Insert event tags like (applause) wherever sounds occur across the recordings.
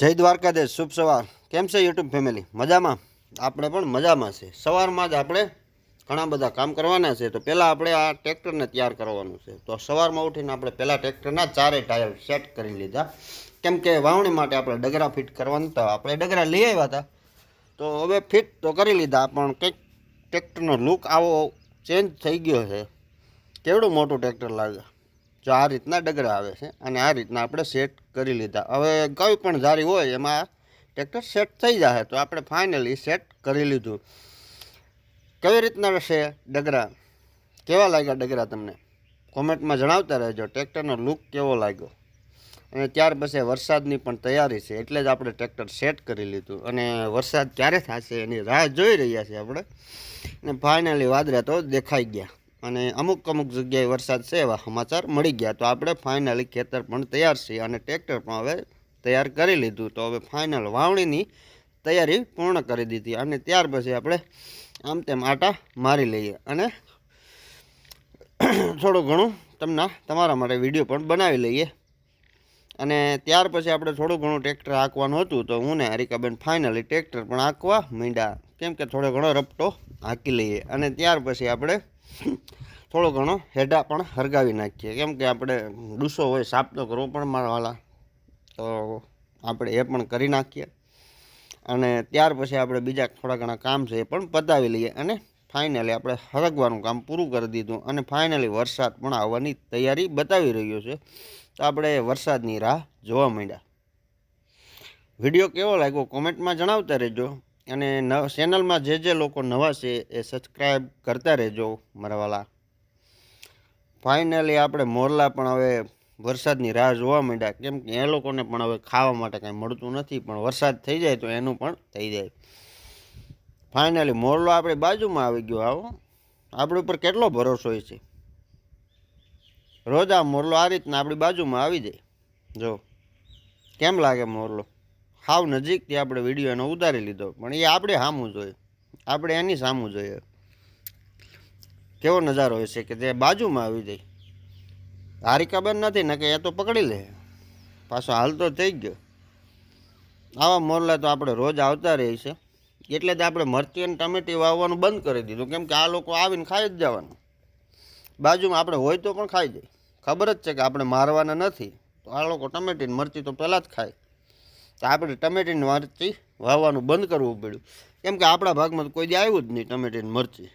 જય દ્વારકાધીશ, શુભ સવાર. કેમ છે યુટ્યુબ ફેમિલી? મજામાં? આપણે પણ મજામાં છે સવારમાં જ આપણે ઘણા બધા કામ કરવાના છે. તો પહેલાં આપણે આ ટ્રેક્ટરને તૈયાર કરવાનું છે. તો સવારમાં ઉઠીને આપણે પહેલાં ટ્રેક્ટરના ચારે ટાયર સેટ કરી લીધા. કેમ કે વાવણી માટે આપણે ડગરા ફિટ કરવાના હતા. આપણે ડગરા લઈ આવ્યા હતા. તો હવે ફિટ તો કરી લીધા, પણ કંઈક ટ્રેક્ટરનો લુક આવો ચેન્જ થઈ ગયો છે. કેવડું મોટું ટ્રેક્ટર લાગે? જો આ રીતના ડગરા આવે છે અને આ રીતના આપણે સેટ કરી લીધા. હવે કઈ પણ જારી હોય એમાં ટ્રેક્ટર સેટ થઈ જશે તો આપણે ફાઇનલી સેટ કરી લીધું. કેવી રીતના હશે ડગરા? કેવા લાગ્યા ડગરા તમને? કોમેન્ટમાં જણાવતા રહેજો. ટ્રેક્ટરનો લુક કેવો લાગ્યો? અને ત્યાર પછી વરસાદની પણ તૈયારી છે, એટલે જ આપણે ટ્રેક્ટર સેટ કરી લીધું. અને વરસાદ ક્યારે થશે એની રાહ જોઈ રહ્યા છીએ આપણે. અને ફાઇનલી વાદરા તો દેખાઈ ગયા. અને અમુક અમુક જગ્યાએ વરસાદ છે એવા સમાચાર મળી ગયા. તો આપણે ફાઇનલી ખેતર પણ તૈયાર છે અને ટ્રેક્ટર પણ હવે તૈયાર કરી લીધું. તો હવે ફાઇનલ વાવણીની તૈયારી પૂર્ણ કરી દીધી અને ત્યાર પછી આપણે આમ તેમ આટા મારી લઈએ. અને (coughs) થોડું ઘણું તમને તમારા માટે વીડિયો પણ બનાવી લઈએ. અને ત્યાર પછી આપણે થોડું ઘણું ટ્રેક્ટર હાંકવાનું હતું તો હું ને હરિકાબેન ફાઇનલી ટ્રેક્ટર પણ હાંકવા માંડ્યા. કેમ કે થોડો ઘણો રપટો હાંકી લઈએ. અને ત્યાર પછી આપણે થોડો ઘણો હેડા પણ હરગાવી નાખીએ. કેમ કે આપણે ડૂસો હોય સાફ તો કરવો પણ મારવાલા તો આપણે એ પણ કરી નાખીએ. અને ત્યાર પછી આપણે બીજા થોડા ઘણા કામ છે એ પણ પતાવી લઈએ અને ફાઇનલી આપણે હરગવાનું કામ પૂરું કરી દીધું. અને ફાઇનલી વરસાદ પણ આવવાની તૈયારી બતાવી રહ્યો છે. તો આપણે વરસાદની રાહ જોવા માંડ્યા. વીડિયો કેવો લાગ્યો? કોમેન્ટમાં જણાવતા રહેજો. અને નવ ચેનલમાં જે જે લોકો નવા છે એ સબસ્ક્રાઈબ કરતા રહેજો મારા ફાઇનલી આપણે મોરલા પણ હવે વરસાદની રાહ જોવા માંડ્યા. કેમ કે એ લોકોને પણ હવે ખાવા માટે કાંઈ મળતું નથી, પણ વરસાદ થઈ જાય તો એનું પણ થઈ જાય. ફાઇનલી મોરલો આપણી બાજુમાં આવી ગયો આવો. આપણી ઉપર કેટલો ભરોસો હોય છે? રોજ આ મોરલો આ રીતના આપણી બાજુમાં આવી જાય. જો, કેમ લાગે મોરલો? હાવ નજીકથી આપણે વીડિયો એનો ઉતારી લીધો. પણ એ આપણે સામું જોઈએ. આપણે એની સામું જોઈએ. કેવો નજારો હોય છે કે તે બાજુમાં આવી જાય. હારિકાબેન નથી, ને કે એ તો પકડી લે. પાછો હાલ તો થઈ ગયો. આવા મોરલા તો આપણે રોજ આવતા રહીએ છે. એટલે જ આપણે મરચી અને ટમેટી વાવવાનું બંધ કરી દીધું. કેમ કે આ લોકો આવીને ખાઈ જ જવાનું. બાજુમાં આપણે હોય તો પણ ખાઈ જાય. ખબર જ છે કે આપણે મારવાના નથી. તો આ લોકો ટમેટીને મરચી તો પહેલાં જ ખાય. તો આપણે ટમેટીની મરચી વાવવાનું બંધ કરવું પડ્યું. કેમ કે આપણા ભાગમાં કોઈ આવ્યું જ નહીં ટમેટીની મરચી.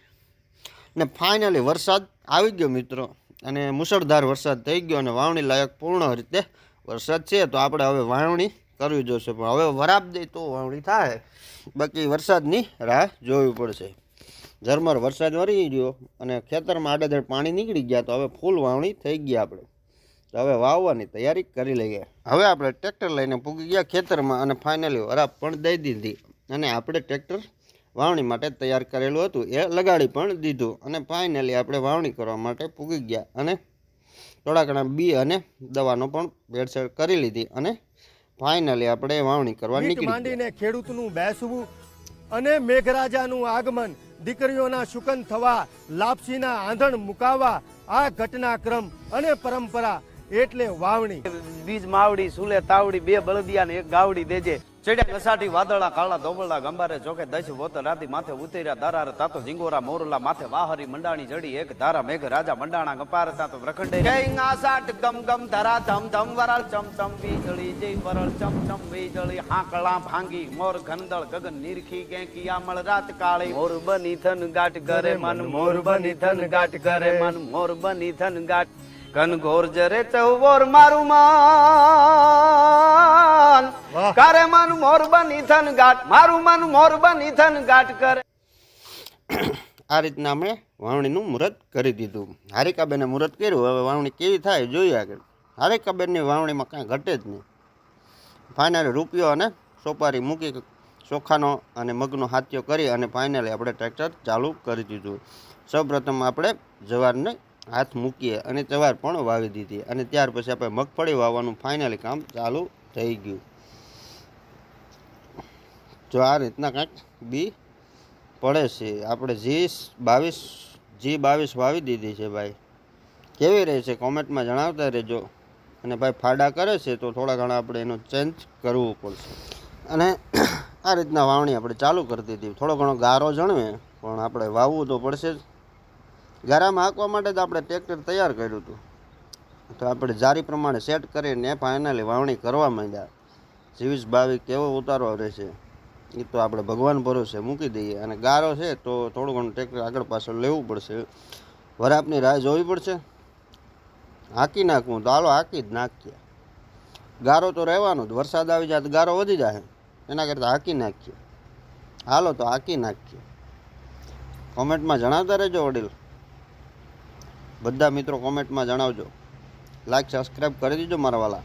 ને ફાઇનલી વરસાદ આવી ગયો મિત્રો. અને મુસળધાર વરસાદ થઈ ગયો અને વાવણી લાયક પૂર્ણ રીતે વરસાદ છે. તો આપણે હવે વાવણી કરવી જોશે. પણ હવે વરાપ દે તો વાવણી થાય. બાકી વરસાદની રાહ જોવી પડશે. ઝરમર વરસાદ વરી ગયો અને ખેતરમાં આડેધડ પાણી નીકળી ગયા તો હવે ફૂલ વાવણી થઈ ગઈ આપણે. તો હવે વાવવાની તૈયારી કરી લઈએ. હવે આપણે ટ્રેક્ટર લઈને પૂગી ગયા ખેતરમાં અને ફાઇનલી વરાપ પણ દઈ દીધી. અને આપણે ટ્રેક્ટર વાવણી માટે તૈયાર કરેલું હતું. એ લગાડી પણ દીધું. અને ફાઇનલી આપણે વાવણી કરવા માટે પૂગી ગયા. અને થોડા ઘણા બી અને દવાનો પણ ભેળસેળ કરી લીધી. અને ફાઇનલી આપણે વાવણી કરવા નીકળી. માંડીને ખેડૂતનું બેસવું અને મેઘરાજાનું આગમન દીકરીઓના શુકન થવા લાપસીના આંધણ મુકાવા આ ઘટનાક્રમ અને પરંપરા એટલે વાવણી. બીજ માવડી, સુલે, તાવડી, બે બળદિયા ને એક ગાવડી દેજે. ચડ્યા કસાટી વાદળા, કાળા, ધોબળા, ગંબારે ચોકે દશ વોત રાતી માથે ઉતેર્યા. દારા તાતો જીંગોરા મોરલા, માથે વાહરી, મંડાણી જડી એક. ધારા, મેઘ, રાજા, મંડાણા, ગપાર તાતો પ્રખંડે. કેંગા સાટ, ગમ ગમ, ધરા, ધમ ધમ, વરાળ, ચમ ચમ, વીજળી, જય વરળ, ચમ ચમ, વીજળી. હાંકળા, ભાંગી, મોર, ઘનદળ, ગગન, નીરખી, ગેંકી મળ રાત કાળી. મોર બની થન ગાટ કરે મન, મોર બની થન ગાટ કરે મન, મોર બની થન ગાટ ઘન ઘોર જરે ચૌવોર મારું માન. કરે મન મોર બની થન ગાટ મારું મન મોર બની થન ગાટ કરે. (coughs) આ રીતના અમે વાવણીનું મુહૂર્ત કરી દીધું. હારિકાબેને મુહૂર્ત કર્યું હવે વાવણી કેવી થાય જોઈએ આગળ. હારિકાબેનની વાવણીમાં કાંઈ ઘટે જ નહીં. ફાઇનલ રૂપિયો અને સોપારી મૂકી ચોખાનો અને મગનો હાથ્યો કરી અને ફાઇનલી આપણે ટ્રેક્ટર ચાલુ કરી દીધું. સૌપ્રથમ આપણે જવારને હાથ મૂકીએ અને જવાર પણ વાવી દીધી અને ત્યાર પછી આપણે મગફળી વાવવાનું ફાઇનલી કામ ચાલુ થઈ ગયું. જો આ રીતના કાંઈક બી પડે છે. આપણે જી બાવીસ જી બાવીસ વાવી દીધી છે ભાઈ. કેવી રહે છે? કોમેન્ટમાં જણાવતા રહેજો. અને ભાઈ ફાડા કરે છે તો થોડા ઘણા આપણે એનો ચેન્જ કરવું પડશે. અને આ રીતના વાવણી આપણે ચાલુ કરી દીધી. થોડો ઘણો ગારો જણવે, પણ આપણે વાવવું તો પડશે જ. ગારામાં હાંકવા માટે જ આપણે ટ્રેક્ટર તૈયાર કર્યું હતું. તો આપણે જારી પ્રમાણે સેટ કરીને ફાઇનલી વાવણી કરવા માંડ્યા. વીસ બાવીસ કેવો ઉતારો રહેશે? એ તો આપણે ભગવાન ભરોસે મૂકી દઈએ. અને ગારો છે તો થોડું ઘણું ટ્રેક્ટર આગળ પાછળ લેવું પડશે. વરાપની રાહ જોવી પડશે. હાંકી નાખવું તો હાલો હાંકી જ નાખીએ. ગારો તો રહેવાનો જ. વરસાદ આવી જાય તો ગારો વધી જાય. એના કરતાં હાંકી નાખીએ. હાલો તો હાંકી નાખીએ. કોમેન્ટમાં જણાવતા રહેજો વડીલ. બધા મિત્રો કોમેન્ટમાં જણાવજો. લાઈક સબસ્ક્રાઈબ કરી દેજો મારા વાલા.